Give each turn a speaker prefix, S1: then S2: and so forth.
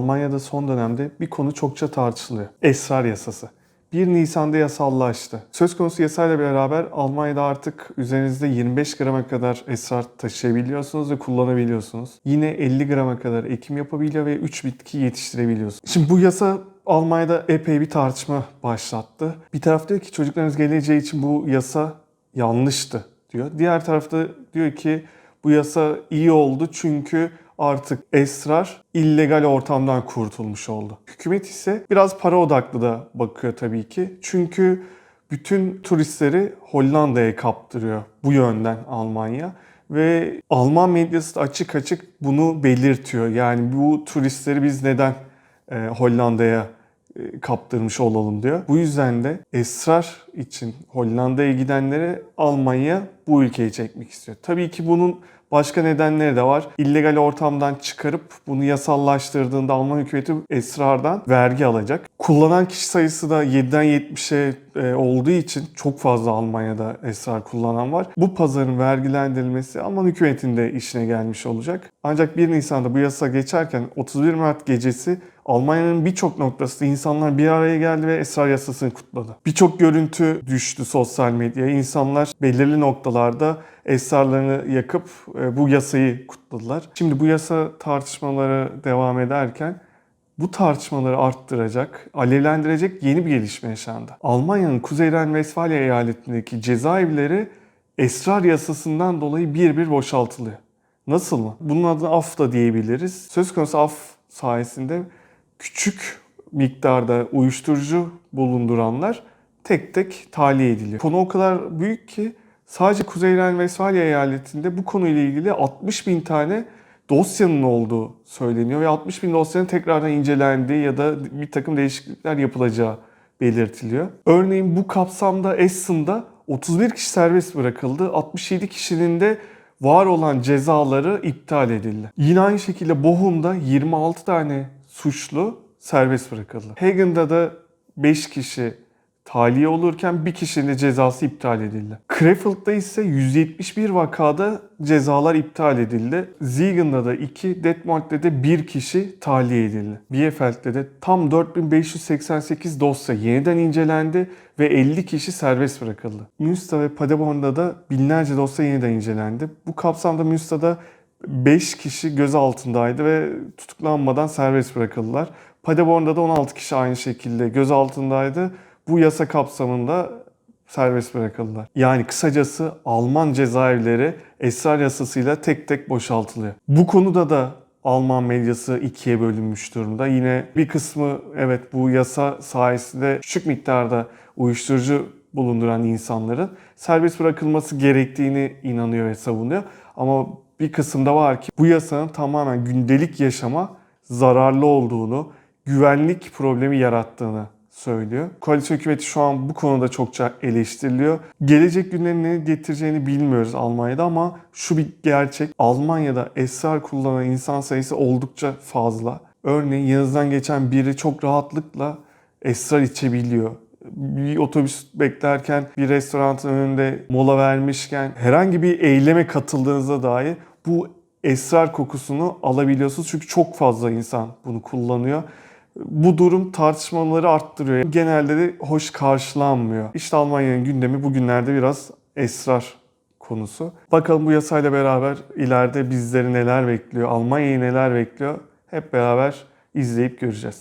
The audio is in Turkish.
S1: Almanya'da son dönemde bir konu çokça tartışılıyor. Esrar yasası. 1 Nisan'da yasallaştı. Söz konusu yasayla beraber Almanya'da artık üzerinizde 25 grama kadar esrar taşıyabiliyorsunuz ve kullanabiliyorsunuz. Yine 50 grama kadar ekim yapabiliyor ve 3 bitki yetiştirebiliyorsunuz. Şimdi bu yasa Almanya'da epey bir tartışma başlattı. Bir taraf diyor ki çocuklarınız geleceği için bu yasa yanlıştı diyor. Diğer tarafta diyor ki bu yasa iyi oldu çünkü artık esrar illegal ortamdan kurtulmuş oldu. Hükümet ise biraz para odaklı da bakıyor tabii ki. Çünkü bütün turistleri Hollanda'ya kaptırıyor bu yönden Almanya. Ve Alman medyası da açık açık bunu belirtiyor. Yani bu turistleri biz neden e, Hollanda'ya e, kaptırmış olalım diyor. Bu yüzden de esrar için Hollanda'ya gidenleri Almanya bu ülkeyi çekmek istiyor. Tabii ki bunun başka nedenleri de var. İllegal ortamdan çıkarıp bunu yasallaştırdığında Alman hükümeti esrardan vergi alacak. Kullanan kişi sayısı da 7'den 70'e e, olduğu için çok fazla Almanya'da esrar kullanan var. Bu pazarın vergilendirilmesi Alman hükümetinde işine gelmiş olacak. Ancak 1 Nisan'da bu yasa geçerken 31 Mart gecesi Almanya'nın birçok noktasında insanlar bir araya geldi ve esrar yasasını kutladı. Birçok görüntü düştü sosyal medyaya. İnsanlar belirli noktalarda esrarlarını yakıp e, bu yasayı kutladılar. Şimdi bu yasa tartışmaları devam ederken bu tartışmaları arttıracak, alevlendirecek yeni bir gelişme yaşandı. Almanya'nın Kuzey Ren-Vesfalya eyaletindeki cezaevleri esrar yasasından dolayı bir bir boşaltılıyor. Nasıl mı? Bunun adına af da diyebiliriz. Söz konusu af sayesinde küçük miktarda uyuşturucu bulunduranlar tek tek tahliye ediliyor. Konu o kadar büyük ki sadece Kuzey Ren-Vesfalya eyaletinde bu konuyla ilgili 60 bin tane dosyanın olduğu söyleniyor ve 60 bin dosyanın tekrardan incelendiği ya da bir takım değişiklikler yapılacağı belirtiliyor. Örneğin bu kapsamda Essen'da 31 kişi serbest bırakıldı. 67 kişinin de var olan cezaları iptal edildi. Yine aynı şekilde Bochum'da 26 tane suçlu serbest bırakıldı. Hagen'da da 5 kişi tahliye olurken bir kişinin cezası iptal edildi. Krefeld'da ise 171 vakada cezalar iptal edildi. Ziegen'da da 2, Detmold'da de 1 kişi tahliye edildi. Bielefeld'de de tam 4588 dosya yeniden incelendi ve 50 kişi serbest bırakıldı. Münster ve Paderborn'da da binlerce dosya yeniden incelendi. Bu kapsamda Münster'da 5 kişi gözaltındaydı ve tutuklanmadan serbest bırakıldılar. Paderborn'da da 16 kişi aynı şekilde gözaltındaydı. Bu yasa kapsamında serbest bırakıldılar. Yani kısacası Alman cezaevleri esrar yasasıyla tek tek boşaltılıyor. Bu konuda da Alman medyası ikiye bölünmüş durumda. Yine bir kısmı evet bu yasa sayesinde küçük miktarda uyuşturucu bulunduran insanların serbest bırakılması gerektiğini inanıyor ve savunuyor. Ama bir kısımda var ki bu yasanın tamamen gündelik yaşama zararlı olduğunu, güvenlik problemi yarattığını söylüyor. Koalisyon hükümeti şu an bu konuda çokça eleştiriliyor. Gelecek günlerin ne getireceğini bilmiyoruz Almanya'da ama şu bir gerçek. Almanya'da esrar kullanan insan sayısı oldukça fazla. Örneğin yanınızdan geçen biri çok rahatlıkla esrar içebiliyor. Bir otobüs beklerken bir restoranın önünde mola vermişken herhangi bir eyleme katıldığınızda dahi bu esrar kokusunu alabiliyorsunuz. Çünkü çok fazla insan bunu kullanıyor. Bu durum tartışmaları arttırıyor. Genelde de hoş karşılanmıyor. İşte Almanya'nın gündemi bugünlerde biraz esrar konusu. Bakalım bu yasayla beraber ileride bizleri neler bekliyor, Almanya'yı neler bekliyor hep beraber izleyip göreceğiz.